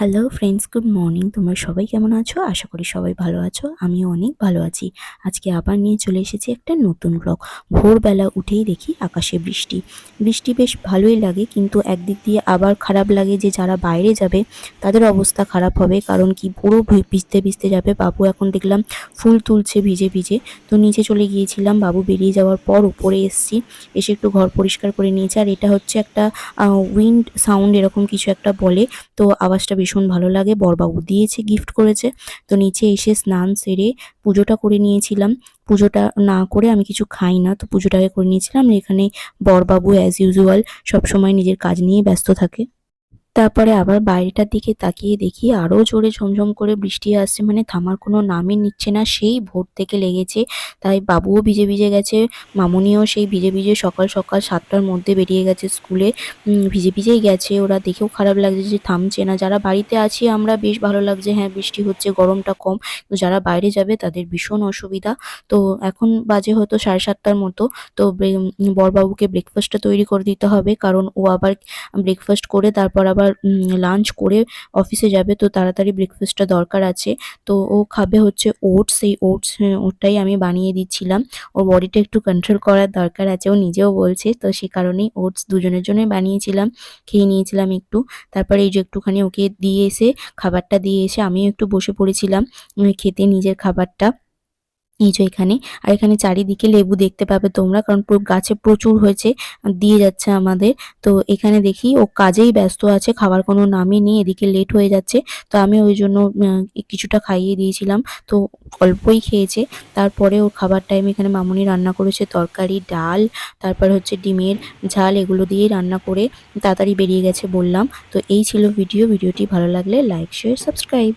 Hello friends good morning তোমরা সবাই কেমন আছো? আশা করি সবাই ভালো আছো। আমিও অনেক ভালো আছি। আজকে আবার নিয়ে চলে এসেছি একটা নতুন ব্লগ ভোরবেলা উঠেই দেখি আকাশে বৃষ্টি। বৃষ্টি বেশ ভালোই লাগে, কিন্তু একদিক দিয়ে আবার খারাপ লাগে যে যারা বাইরে যাবে, তাদের অবস্থা খারাপ হবে। কারণ কি, পুরো ভিজতে ভিজতে যাবে। বাবু এখন দেখলাম ফুল তুলছে ভিজে ভিজে। তো নিচে চলে গিয়েছিলাম। বাবু বেরিয়ে যাওয়ার পর উপরে এসছি। এসে একটু ঘর পরিষ্কার করে নিয়েছে। আর এটা হচ্ছে একটা উইন্ড সাউন্ড এরকম কিছু একটা বলে। তো আওয়াজটা ভীষণ ভালো লাগে। বরবাবু দিয়েছে গিফট করেছে। তো নিচে এসে স্নান সেরে পুজোটা করে নিয়েছিলাম। পুজোটা না করে আমি কিছু খাই না, তো পুজোটাকে করে নিয়েছিলাম। এখানে বরবাবু অ্যাজ ইউজুয়াল সবসময় নিজের কাজ নিয়ে ব্যস্ত থাকে। তারপরে আবার বাইরেটার দিকে তাকিয়ে দেখি আরও জোরে ঝমঝম করে বৃষ্টি আসছে মানে থামার কোনো নামই নিচ্ছে না, সেই ভোর থেকে লেগেছে। তাই বাবুও ভিজে ভিজে গেছে, মামুনিও সেই ভিজে ভিজে সকাল সকাল সাতটার মধ্যে বেরিয়ে গেছে স্কুলে। ভিজে ভিজেই গেছে, ওরা দেখেও খারাপ লাগছে যে থামছে না। যারা বাড়িতে আছি আমরা বেশ ভালো লাগছে হ্যাঁ বৃষ্টি হচ্ছে, গরমটা কম। তো যারা বাইরে যাবে তাদের ভীষণ অসুবিধা। তো এখন বাজে হয়তো সাড়ে সাতটার মতো, তো বরবাবুকে ব্রেকফাস্টটা তৈরি করে দিতে হবে, কারণ ও আবার ব্রেকফাস্ট করে তারপর আবার লাঞ্চ করে অফিসে যাবে, তো তাড়াতাড়ি ব্রেকফাস্টটা দরকার আছে। তো ও খাবে হচ্ছে ওটস সেই ওটস ওটাই আমি বানিয়ে দিচ্ছিলাম। ওর বডিটা একটু কন্ট্রোল করার দরকার আছে, ও নিজেও বলছে। তো সে কারণেই ওটস দুজনের জন্যই বানিয়েছিলাম, খেয়ে নিয়েছিলাম একটু। তারপরে এই যে একটুখানি ওকে দিয়ে এসে, খাবারটা দিয়ে এসে আমিও একটু বসে পড়েছিলাম খেতে নিজের খাবারটা। এই যে এখানে। আর এখানে চারিদিকে লেবু দেখতে পাবে তোমরা, কারণ পুরো গাছে প্রচুর হয়েছে, দিয়ে যাচ্ছে আমাদের। তো এখানে দেখি, ও কাজেই ব্যস্ত আছে, খাবার কোনো নামই নেই, এদিকে লেট হয়ে যাচ্ছে। তো আমি ওই জন্য কিছুটা খাইয়ে দিয়েছিলাম। তো অল্পই খেয়েছে। তারপরে ওর খাবার টাইম এখানে মামুনি রান্না করেছে তরকারি, ডাল, তারপর হচ্ছে ডিমের ঝাল, এগুলো দিয়েই রান্না করে তাড়াতাড়ি বেরিয়ে গেছে বললাম। তো এই ছিল ভিডিও ভিডিওটি ভালো লাগলে লাইক শেয়ার সাবস্ক্রাইব